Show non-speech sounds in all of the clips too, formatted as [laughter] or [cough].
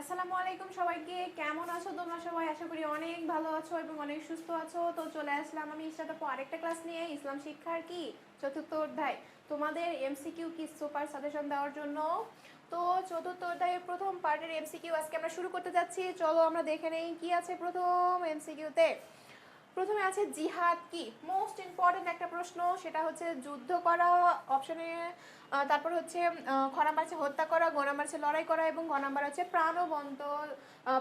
আসসালামু আলাইকুম সবাইকে। কেমন আছো তোমরা সবাই? আশা করি অনেক ভালো আছো এবং অনেক সুস্থ আছো। তো চলে আসলাম আমি ইশরাত আপু আরেকটা ক্লাস নিয়ে, ইসলাম শিক্ষার কি, চতুর্থ অধ্যায়। তোমাদের এমসিকিউ কি সুপার সাজেশন দেওয়ার জন্য? তো চতুর্থ অধ্যায়ের প্রথম পার্টের এমসিকিউ আজকে আমরা শুরু করতে যাচ্ছি। চলো আমরা দেখে নেই কি আছে প্রথম এমসিকিউতে প্রথমে আছে জিহাদ কি? মোস্ট ইম্পর্টেন্ট একটা প্রশ্ন সেটা হচ্ছে যুদ্ধ করা অপশনে তারপর হচ্ছে আহ, খ নাম্বার আছে হত্যা করা গ নাম্বার আছে লড়াই করা এবং নাম্বার হচ্ছে প্রাণবন্ত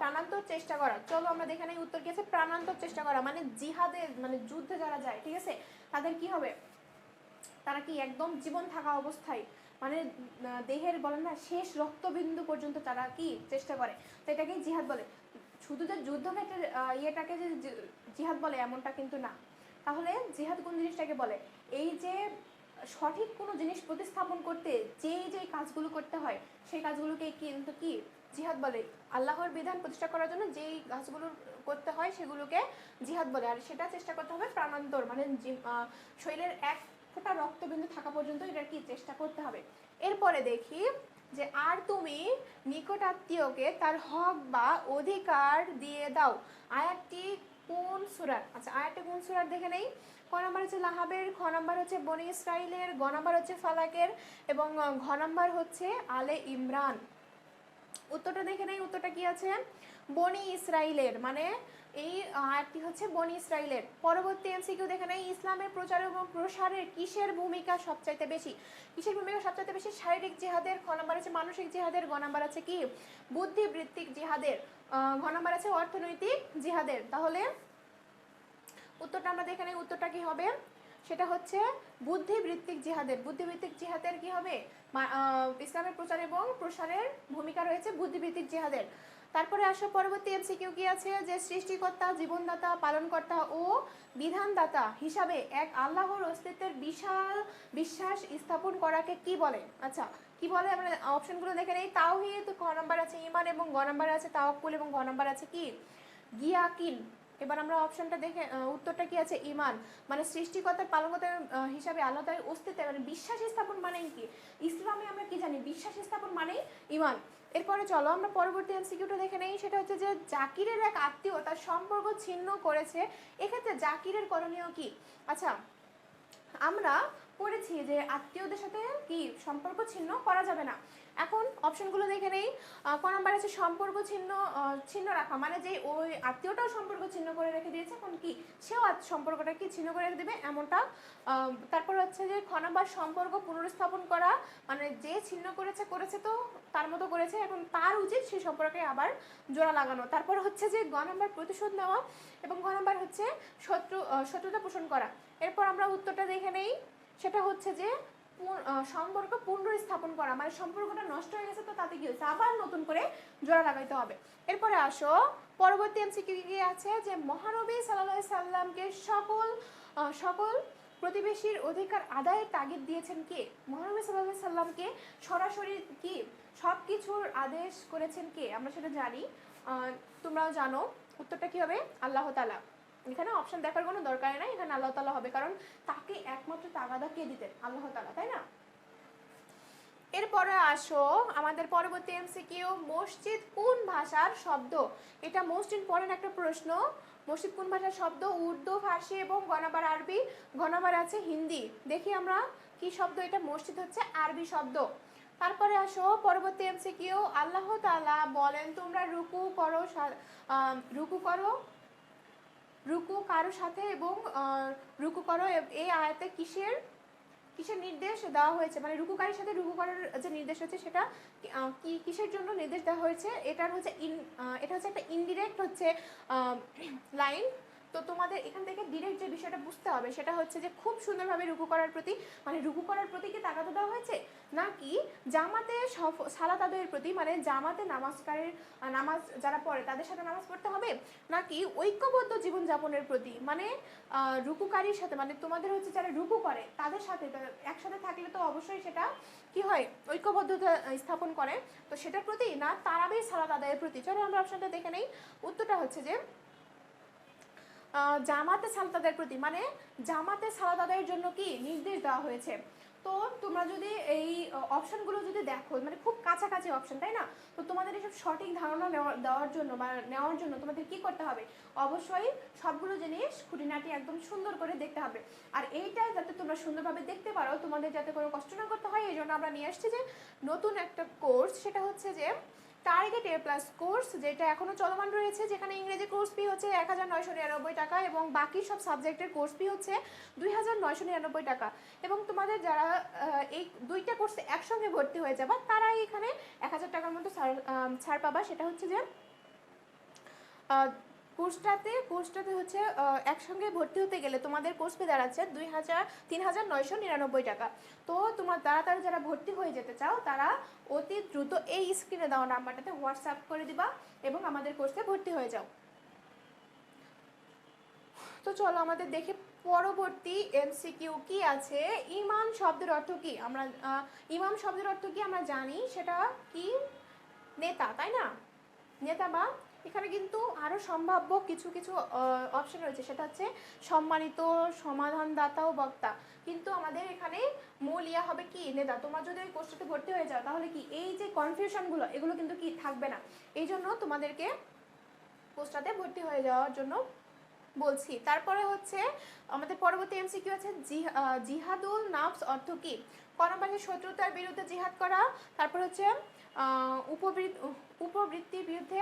প্রাণান্তর চেষ্টা করা। চলো আমরা দেখে নেই উত্তর কি আছে প্রাণান্তর চেষ্টা করা মানে জিহাদে মানে যুদ্ধে যারা যায় ঠিক আছে? তাদের কি হবে? তারা কি একদম জীবন থাকা অবস্থায় মানে দেহের বলে না শেষ রক্তবিন্দু পর্যন্ত তারা কি চেষ্টা করে? তো এটাকেই জিহাদ বলে। শুধু যে যুদ্ধক্ষেত্রে ইয়েটাকে যে জিহাদ বলে এমনটা কিন্তু না। তাহলে জিহাদ কোন জিনিসটাকে বলে? এই যে সঠিক কোনো জিনিস প্রতিস্থাপন করতে যেই যেই কাজগুলো করতে হয়, সেই কাজগুলোকে কিন্তু কি জিহাদ বলে? আল্লাহর বিধান প্রতিষ্ঠা করার জন্য যেই কাজগুলো করতে হয় সেগুলোকে জিহাদ বলে। আর সেটা চেষ্টা করতে হবে প্রাণান্তর মানে শরীরের এক ফোঁটা রক্তবিন্দু থাকা পর্যন্ত এটা কি চেষ্টা করতে হবে? এরপরে দেখি যে আর তুমি নিকট আত্মীয়কে তার হক বা অধিকার দিয়ে দাও। আয়াতটি কোন সুরার? আচ্ছা আয়াতটি কোন সুরার দেখে নেই? ক নাম্বার হচ্ছে লাহাবের, খ নাম্বার হচ্ছে বনি ইসরাইলের, গ নাম্বার হচ্ছে ফালাকের এবং ঘ নাম্বার হচ্ছে আলে ইমরান। উত্তরটা দেখে নেই, উত্তরটা কি আছে? বনি ইসরাইলের মানে এই আয়াতটি হচ্ছে বনি ইসরাইলের। পরবর্তী এমসিকিউ দেখে নেই, ইসলামের প্রচার এবং প্রসারের কিসের ভূমিকা সবচাইতে বেশি? কিসের ভূমিকা সবচাইতে বেশি? শারীরিক জিহাদের খ নাম্বার আছে, মানসিক জিহাদের গ নাম্বার আছে কি? বুদ্ধিবৃত্তিক জিহাদের ঘ নাম্বার আছে অর্থনৈতিক জিহাদের। তাহলে উত্তরটা আমরা দেখে নেই, উত্তরটা কি হবে? সেটা হচ্ছে বুদ্ধিবৃত্তিক জিহাদের। বুদ্ধিবৃত্তিক জিহাদের কি হবে? ইসলামের প্রচার এবং প্রসারের ভূমিকা রয়েছে বুদ্ধিবৃত্তিক জিহাদের। তারপরে আসো, পরবর্তী এমসিকিউ কি আছে? যে সৃষ্টিকর্তা, জীবনদাতা, পালনকর্তা ও বিধানদাতা হিসাবে এক আল্লাহর অস্তিত্বের বিশাল বিশ্বাস স্থাপন করাকে কি বলে? আচ্ছা কি বলে? আমরা অপশনগুলো দেখে নেই। তাও তাওহিদ ক নম্বর আছে ইমান এবং গ নাম্বার আছে তাওয়াক্কুল এবং ঘ নম্বর আছে কি? গিয়াকিন। এবার আমরা অপশনটা দেখে উত্তরটা কি আছে? ইমান। মানে সৃষ্টিকর্তার পালনকর্তা হিসাবে আল্লাহ অস্তিত্ব মানে বিশ্বাস স্থাপন মানে কি? ইসলামে আমরা কি জানি? বিশ্বাস স্থাপন মানেই ইমান। এরপরে চলো, আমরা পরবর্তী এমসিকিউটা দেখে নেই। সেটা হচ্ছে যে, জাকিরের এক আত্মীয় তার সম্পর্ক ছিন্ন করেছে। এক্ষেত্রে জাকিরের করণীয় কি? আচ্ছা আমরা পড়েছি যে আত্মীয়দের সাথে কি সম্পর্ক ছিন্ন করা যাবে না। এখন অপশনগুলো দেখে নেই। ক নাম্বার আছে সম্পর্ক ছিন্ন ছিন্ন রাখা। মানে যে ওই আত্মীয়টাও সম্পর্ক ছিন্ন করে রেখে দিয়েছে, এখন কি সেও সম্পর্কটা কি ছিন্ন করে রেখে দেবে এমনটা? তারপর হচ্ছে যে খ নাম্বার সম্পর্ক পুনরস্থাপন করা। মানে যে ছিন্ন করেছে করেছে তো তার মতো করেছে। এখন তার উচিত সেই সম্পর্কে আবার জোড়া লাগানো। তারপর হচ্ছে যে গ নাম্বার প্রতিশোধ নেওয়া এবং ঘ নাম্বার হচ্ছে শত্রু শত্রুতা পোষণ করা। এরপর আমরা উত্তরটা দেখে নেই। সেটা হচ্ছে যে সম্পর্ক পুনরস্থাপন করা মানে সম্পর্কটা নষ্ট হয়ে গেছে তো তাতে কি হয়েছে? আবার নতুন করে জোড়া লাগাইতে হবে। এরপরে আসো, পরবর্তী এমসিকিউ কি আছে যে মহানবী সাল্লাহ সাল্লামকে সকল সকল প্রতিবেশীর অধিকার আদায়ের তাগিদ দিয়েছেন কে? মহানবী সাল্লাহ সাল্লামকে সরাসরি কি? সব কিছুর আদেশ করেছেন কে? আমরা সেটা জানি। তোমরাও জানো। উত্তরটা কি হবে? আল্লাহ তালা এখানে অপশন দেখার কোনো দরকার নাই, এখানে আল্লাহ তালা হবে। কারণ তাকে একমাত্র তাগাদা কে দিতেন? আল্লাহ তালা তাই না? এরপরে আসো, আমাদের পরবর্তী এমসিকিউ মসজিদ কোন ভাষার শব্দ? এটা মোস্ট ইম্পর্টেন্ট একটা প্রশ্ন। মসজিদ কোন ভাষার শব্দ? উর্দু, ফার্সি এবং গণাবার আরবি। গণাবার আছে হিন্দি। দেখি আমরা কি শব্দ এটা? মসজিদ হচ্ছে আরবি শব্দ। তারপরে আসো, পরবর্তী এমসিকিউ আল্লাহ তাআলা বলেন, তোমরা রুকু করো রুকু করো। রুকু কারও সাথে এবং রুকু করো এই আয়াতে কিসের কিসের নির্দেশ দেওয়া হয়েছে? মানে রুকুকারীর সাথে রুকু করার যে নির্দেশ হচ্ছে সেটা কি- কিসের জন্য নির্দেশ দেওয়া হয়েছে? এটার হচ্ছে ইন এটা হচ্ছে একটা ইনডিরেক্ট হচ্ছে লাইন তো তোমাদের এখান থেকে ডিরেক্ট যে বিষয়টা বুঝতে হবে, সেটা হচ্ছে যে খুব সুন্দরভাবে রুকু করার প্রতি মানে রুকু করার প্রতি কি তাকাতে দেওয়া হয়েছে? নাকি জামাতে সালাত আদায়ের প্রতি মানে জামাতে নামাজকারীর নামাজ যারা পড়ে, তাদের সাথে নামাজ পড়তে হবে? নাকি ঐক্যবদ্ধ জীবনযাপনের প্রতি মানে রুকুকারীর সাথে মানে তোমাদের হচ্ছে যারা রুকু করে, তাদের সাথে একসাথে থাকলে তো অবশ্যই সেটা কি হয়? ঐক্যবদ্ধতা স্থাপন করে। তো সেটার প্রতি না তারাবি সালাত আদায়ের প্রতি? চলো আমরা অপশনটা দেখে নেই। উত্তরটা হচ্ছে যে জামাতে সালাত প্রতি মানে জামাতে সালাত জন্য কি নির্দেশ দেওয়া হয়েছে? তো তোমরা যদি এই অপশনগুলো যদি দেখো মানে খুব কাছাকাছি অপশন, তাই না? তো তোমাদের এসব সঠিক ধারণা দেওয়ার জন্য বা নেওয়ার জন্য তোমাদের কি করতে হবে? অবশ্যই সবগুলো জিনিস খুঁটিনাটি একদম সুন্দর করে দেখতে হবে। আর এইটা যাতে তোমরা সুন্দরভাবে দেখতে পারো, তোমাদের যাতে কোনো কষ্ট না করতে হয়, এই জন্য আমরা নিয়ে আসছি যে নতুন একটা কোর্স, সেটা হচ্ছে যে টার্গেট এ প্লাস কোর্স, যেটা এখনও চলমান রয়েছে, যেখানে ইংরেজি কোর্স ফি হচ্ছে এক হাজার নয়শো নিরানব্বই টাকা এবং বাকি সব সাবজেক্টের কোর্স ফি হচ্ছে দুই হাজার নয়শো নিরানব্বই টাকা। এবং তোমাদের যারা এই দুইটা কোর্সে একসঙ্গে ভর্তি হয়ে যাবা তারা এখানে এক হাজার টাকার মতো ছাড় ছাড় পাবা। সেটা হচ্ছে যে কোর্সটাতে কোর্সটাতে হচ্ছে একসঙ্গে ভর্তি হতে গেলে তোমাদের কোর্স ফি দাঁড়াচ্ছে দুই হাজার, তিন হাজার নয়শো নিরানব্বই টাকা। তো তোমার তাড়াতাড়ি যারা ভর্তি হয়ে যেতে চাও, তারা অতি দ্রুত এই স্ক্রিনে দেওয়া নাম্বারটাতে হোয়াটসঅ্যাপ করে দিবা এবং আমাদের কোর্সে ভর্তি হয়ে যাও। তো চলো আমাদের দেখি পরবর্তী এমসিকিউ কি আছে? ইমান শব্দের অর্থ কি? আমরা ইমাম শব্দের অর্থ কি আমরা জানি? সেটা কি? নেতা, তাই না? নেতা বা এখানে কিন্তু আরও সম্ভাব্য কিছু কিছু অপশন রয়েছে। সেটা হচ্ছে সম্মানিত সমাধানদাতা ও বক্তা। কিন্তু আমাদের এখানে মূল ইয়া হবে কি? নেতা তোমার যদি ওই কোর্সটাতে ভর্তি হয়ে যাও তাহলে কি এই যে কনফিউশনগুলো এগুলো কিন্তু কি থাকবে না। এই জন্য তোমাদেরকে কোর্সটাতে ভর্তি হয়ে যাওয়ার জন্য বলছি। তারপরে হচ্ছে আমাদের পরবর্তী এমসিকিউ আছে জি- আহ, জিহাদুল নাফস অর্থ কি? কর্মবাসী শত্রুতার বিরুদ্ধে জিহাদ করা তারপর হচ্ছে উপবৃত্তির বিরুদ্ধে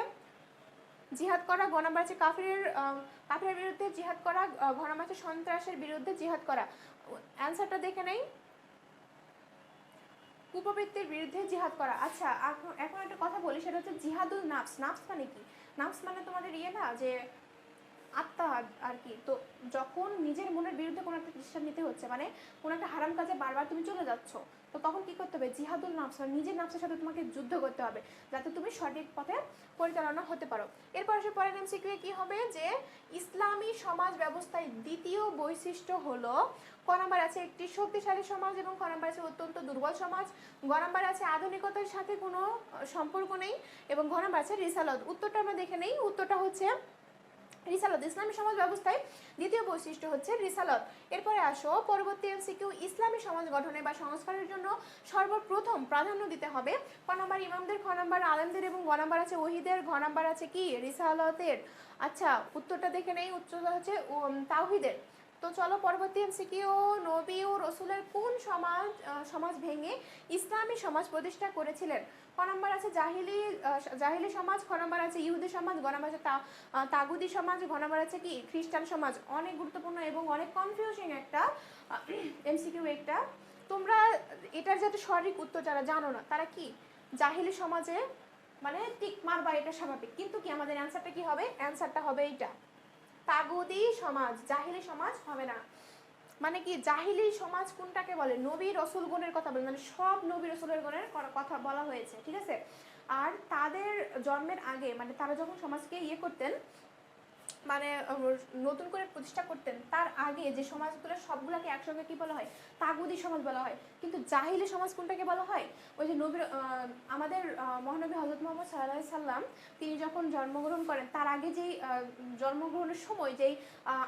জিহাদ করা গ নাম্বার আছে কাফিরের কাফিরের বিরুদ্ধে জিহাদ করা ঘ আছে সন্ত্রাসের বিরুদ্ধে জিহাদ করা। অ্যান্সারটা দেখে নেই। কুপবৃত্তির বিরুদ্ধে জিহাদ করা। আচ্ছা এখন একটা কথা বলি, সেটা হচ্ছে জিহাদুল নাফস। নাফস মানে কি? নাফস মানে তোমাদের ইয়ে না, যে আত্মা আর- কি। তো যখন নিজের মনের বিরুদ্ধে কোনো একটা ডিসিশন নিতে হচ্ছে মানে কোনো একটা হারাম কাজে বারবার তুমি চলে যাচ্ছ, তো তখন কি করতে হবে? জিহাদুল নাফস নিজের নাফসের সাথে তোমাকে যুদ্ধ করতে হবে, যাতে তুমি সঠিক পথে পরিচালনা হতে পারো। এরপর সে পরের এমসিকিউ কি হবে? যে ইসলামী সমাজ ব্যবস্থায় দ্বিতীয় বৈশিষ্ট্য হলো, ক নাম্বার আছে একটি শক্তিশালী সমাজ এবং খ নাম্বার আছে অত্যন্ত দুর্বল সমাজ। গ নাম্বার আছে আধুনিকতার সাথে কোনো সম্পর্ক নেই এবং ঘ নাম্বার আছে রিসালত। উত্তরটা আমরা দেখে নেই, উত্তরটা হচ্ছে রিসালত, ইসলামী সমাজ ব্যবস্থায় দ্বিতীয় বৈশিষ্ট্য হচ্ছে রিসালত। এরপরে আসো, পরবর্তী এমসিকিউ, ইসলামী সমাজ গঠনে বা সংস্কারের জন্য সর্বপ্রথম প্রাধান্য দিতে হবে। ক নম্বর ইমামদের, খ নম্বর আলেমদের এবং গ নম্বর আছে ওহিদের। ঘ নম্বর আছে কি? রিসালতের। আচ্ছা উত্তরটা দেখে নেই, উত্তরটা হচ্ছে তাহিদের তো চলো পরবর্তী এমসিকিউ নবী ও রসুলের কোন সমাজ সমাজ ভেঙে ইসলামী সমাজ প্রতিষ্ঠা করেছিলেন? ক নম্বর আছে জাহিলি জাহিলি সমাজ, খ নম্বর আছে ইহুদি সমাজ, গ নম্বর আছে তাগুদি সমাজ ঘ নম্বর আছে কি খ্রিস্টান সমাজ? অনেক গুরুত্বপূর্ণ এবং অনেক কনফিউজিং একটা এমসিকিউ একটা। তোমরা এটার যাতে সঠিক উত্তর যারা জানো না, তারা কি? জাহিলি সমাজে মানে টিক মারবা এটা স্বাভাবিক। কিন্তু কি আমাদের অ্যান্সারটা কি হবে? অ্যান্সারটা হবে এইটা। তাগুদি সমাজ, জাহিলি সমাজ হবে না। মানে কি, জাহিলি সমাজ কোনটাকে বলে? নবী রসুল গুণের কথা বলে মানে সব নবী রসুলের গুণের কথা বলা হয়েছে, ঠিক আছে? আর তাদের জন্মের আগে মানে তারা যখন সমাজকে ইয়ে করতেন মানে নতুন করে প্রতিষ্ঠা করতেন, তার আগে যে সমাজগুলো সবগুলোকে একসঙ্গে কি বলা হয়? তাগুদি সমাজ বলা হয়। কিন্তু জাহিলি সমাজ কোনটাকে বলা হয়? ওই যে নবীর আমাদের মহানবী হজরত মোহাম্মদ সাল্লাহ সাল্লাম, তিনি যখন জন্মগ্রহণ করেন, তার আগে যেই জন্মগ্রহণের সময় যেই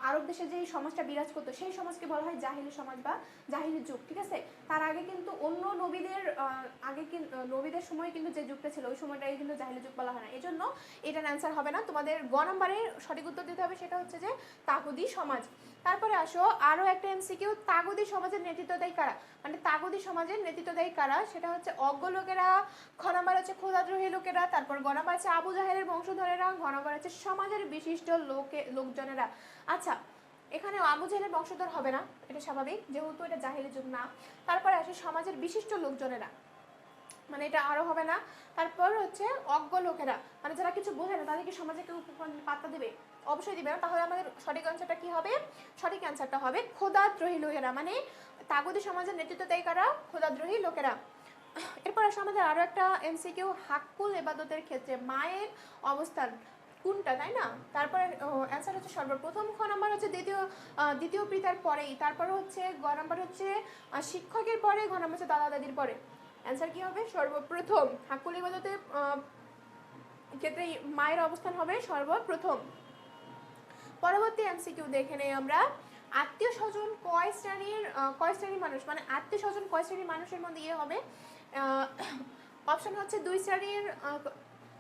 আরব দেশে যেই সমাজটা বিরাজ করতো, সেই সমাজকে বলা হয় জাহিলি সমাজ বা জাহিলি যুগ, ঠিক আছে? তার আগে কিন্তু অন্য নবীদের আগে নবীদের সময় কিন্তু যে যুগটা ছিল, ওই সময়টাকে কিন্তু জাহিলি যুগ বলা হয় না। এই জন্য এটার অ্যান্সার হবে না। তোমাদের গ নাম্বারে সঠিক উত্তর দিতে হবে সেটা হচ্ছে যে তাগুদি সমাজ। তারপরে আসো আরও একটা এমসিকিউ তাগুদি সমাজের নেতৃত্ব দেয় কারা? মানে তাগুদি সমাজের নেতৃত্ব দেয় কারা? সেটা হচ্ছে অজ্ঞ লোকেরা খ নাম্বার হচ্ছে ক্ষুদাদ্রোহী লোকেরা, তারপর গ নাম্বার আছে আবু জাহেলের বংশধরেরা ঘ আছে সমাজের বিশিষ্ট লোকে, লোকজনেরা। আচ্ছা এখানে আবু জাহেলের বংশধর হবে না, এটা স্বাভাবিক, যেহেতু এটা জাহিলি যুগ না। তারপরে আসে সমাজের বিশিষ্ট লোকজনেরা। মানে এটা আরও হবে না। তারপর হচ্ছে অজ্ঞ লোকেরা মানে যারা কিছু বোঝে না, তাদেরকে সমাজে কেউ পাত্তা দেবে, অবশ্যই দিবে না। তাহলে আমাদের সঠিক অ্যান্সারটা কি হবে? সঠিক অ্যান্সারটা হবে খোদাদ্রোহী লোকেরা মানে তাগুদি সমাজের নেতৃত্ব দেয় কারা? খোদাদ্রোহী লোকেরা। এরপর আসে আমাদের আরও একটা এমসিকিউ হাক্কুল এবাদতের ক্ষেত্রে মায়ের অবস্থান, কোনটা, তাই না? তারপরে অ্যান্সার হচ্ছে সর্বপ্রথম খ নাম্বার হচ্ছে দ্বিতীয় দ্বিতীয় পিতার পরেই। তারপর হচ্ছে গ নাম্বার হচ্ছে শিক্ষকের পরে ঘ নাম্বার হচ্ছে দাদা দাদির পরে। অ্যান্সার কি হবে? সর্বপ্রথম হাকুল আহ, ক্ষেত্রে মায়ের অবস্থান হবে সর্বপ্রথম। পরবর্তী এমসিকিউ দেখে নেই আমরা। আত্মীয় স্বজন কয় শ্রেণির কয় শ্রেণির মানুষ? মানে আত্মীয় স্বজন কয় শ্রেণির মানুষের মধ্যে ইয়ে হবে? অপশন হচ্ছে দুই শ্রেণির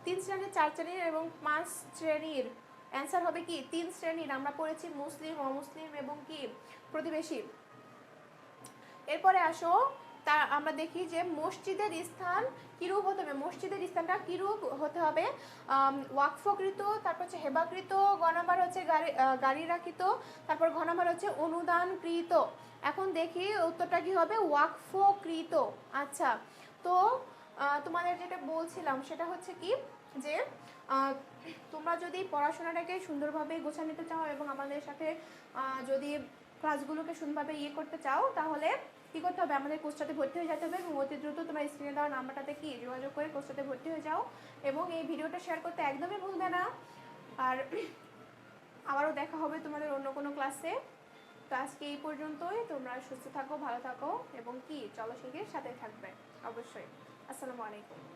তিন শ্রেণির চার শ্রেণির এবং পাঁচ শ্রেণির। অ্যান্সার হবে কি? তিন শ্রেণির। আমরা পড়েছি মুসলিম অমুসলিম এবং কি? প্রতিবেশী। এরপরে আসো। তা আমরা দেখি যে মসজিদের স্থান কিরূপ হতে হবে? মসজিদের স্থানটা কিরূপ হতে হবে? ওয়াকফকৃত, তারপর হচ্ছে হেবাকৃত গ হচ্ছে গাড়ি গাড়ি রাখিত, তারপর ঘ নাম্বার হচ্ছে অনুদানকৃত। এখন দেখি উত্তরটা কি হবে? ওয়াকফকৃত। আচ্ছা তো তোমাদের যেটা বলছিলাম সেটা হচ্ছে কি? যে তোমরা যদি পড়াশোনাটাকে সুন্দরভাবে গোছানো নিতে চাও এবং আমাদের সাথে যদি ক্লাসগুলোকে সুন্দরভাবে ইয়ে করতে চাও, তাহলে কি করতে হবে? আমাদের কোর্সটাতে ভর্তি হয়ে যেতে হবে এবং অতি দ্রুত তোমার স্ক্রিনে দেওয়া নাম্বারটাতে কি যোগাযোগ করে কোর্সটাতে ভর্তি হয়ে যাও এবং এই ভিডিওটা শেয়ার করতে একদমই ভুলবে না। আর [clears throat] আবারও দেখা হবে তোমাদের অন্য কোনো ক্লাসে তো আজকে এই পর্যন্তই। তোমরা সুস্থ থাকো, ভালো থাকো এবং কি? চলো শিখে সাথে থাকবে, অবশ্যই। আসসালামু আলাইকুম।